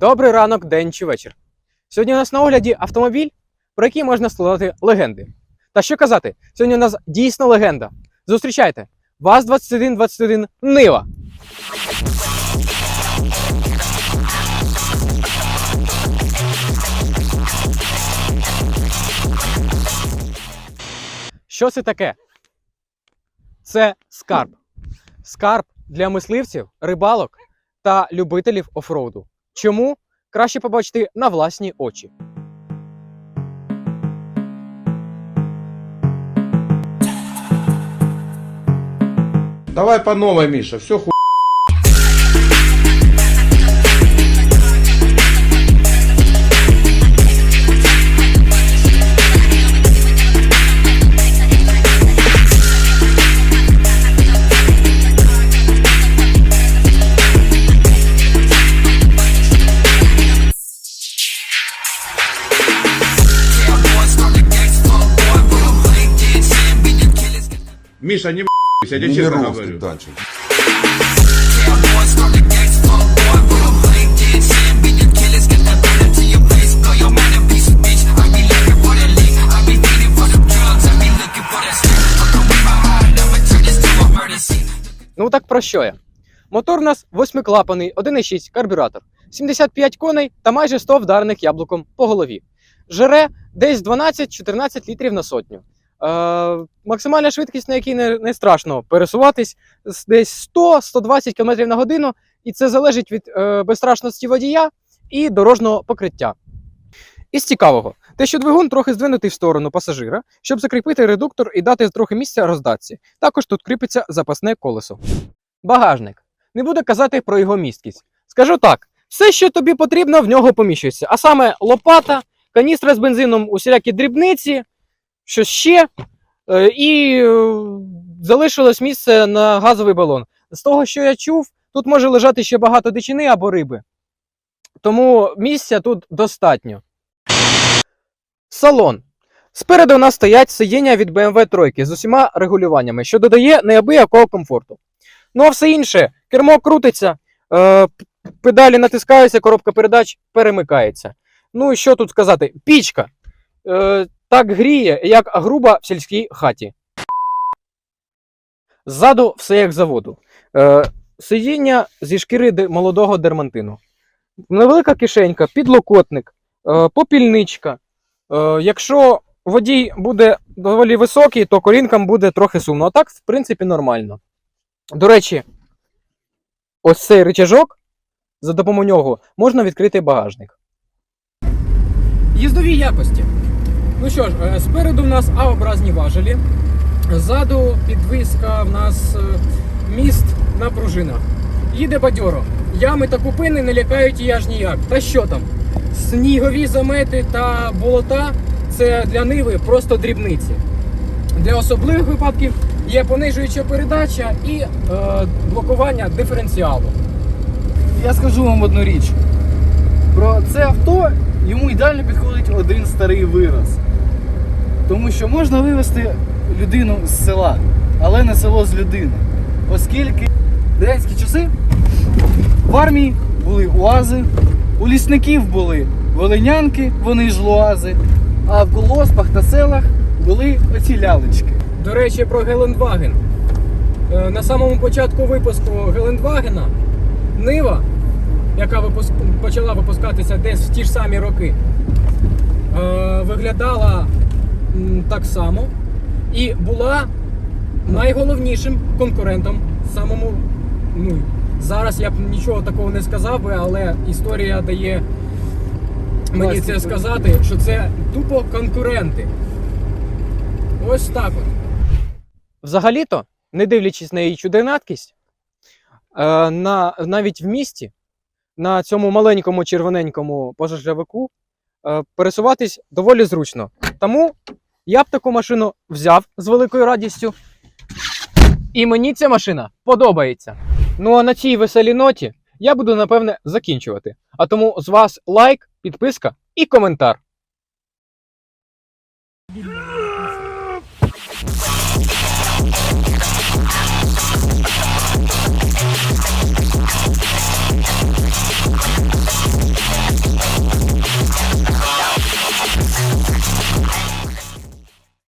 Добрий ранок, день чи вечір. Сьогодні у нас на огляді автомобіль, про який можна складати легенди. Та що казати, сьогодні у нас дійсно легенда. Зустрічайте! ВАЗ-2121 Нива. Що це таке? Це скарб. Скарб для мисливців, рибалок та любителів офроуду. Чому? Краще побачити на власні очі. Давай по новой, Миша, все ху... Миша, не в***йся, я тебе честно говорю. датчик. Ну так про що я? Мотор у нас восьмиклапаний, 1,6 карбюратор, 75 коней та майже 100 вдарених яблуком по голові. Жере десь 12-14 літрів на сотню. Е, максимальна швидкість, на якій не, не страшно пересуватись, десь 100-120 км на годину, і це залежить від е, безстрашності водія і дорожнього покриття. Із цікавого, те, що двигун трохи здвинутий в сторону пасажира, щоб закріпити редуктор і дати трохи місця роздатці. Також тут кріпиться запасне колесо. Багажник. Не буду казати про його місткість. Скажу так: все, що тобі потрібно, в нього поміщується. А саме лопата, каністра з бензином, усілякі дрібниці, що ще. е, І е, залишилось місце на газовий балон. З того, що я чув, тут може лежати ще багато дичини або риби. Тому місця тут достатньо. Салон. Спереду у нас стоять сидіння від BMW 3 з усіма регулюваннями, що додає неабиякого комфорту. Ну а все інше, кермо крутиться, е, педалі натискаються, коробка передач перемикається. Ну і що тут сказати? Пічка. Так гріє, як груба в сільській хаті. Ззаду все як заводу. Е, сидіння зі шкіри молодого дермантину. Невелика кишенька, підлокотник, е, попільничка. Е, якщо водій буде доволі високий, то колінкам буде трохи сумно. А так, в принципі, нормально. До речі, ось цей рычажок, за допомогою нього можна відкрити багажник. Їздові якості. Ну що ж, е, спереду в нас А-образні важелі. Ззаду підвіска в нас е, міст на пружинах. Їде бадьоро. Ями та купини не лякають її аж ніяк. Та що там? Снігові замети та болота це для ниви просто дрібниці. Для особливих випадків є понижуюча передача і е, блокування диференціалу. Я скажу вам одну річ. Про це авто йому ідеально підходить один старий вираз. Тому що можна вивезти людину з села, але не село з людини. Оскільки в радянські часи в армії були уази, у лісників були волинянки, вони ж луази, а в колоспах та селах були оці лялечки. До речі, про Гелендваген. Е, На самому початку випуску Гелендвагена Нива, яка випуск... почала випускатися десь в ті ж самі роки, е, виглядала так само і була найголовнішим конкурентом самому. Ну, зараз я б нічого такого не сказав би, але історія дає мені це сказати, що це тупо конкуренти. Ось так от. Взагалі-то, не дивлячись на її чудернаткість, е, на, навіть в місті, на цьому маленькому червоненькому пожежовику, е, пересуватись доволі зручно. Тому я б таку машину взяв з великою радістю. І мені ця машина подобається. Ну а на цій веселій ноті я буду, напевне, закінчувати. А тому з вас лайк, підписка і коментар.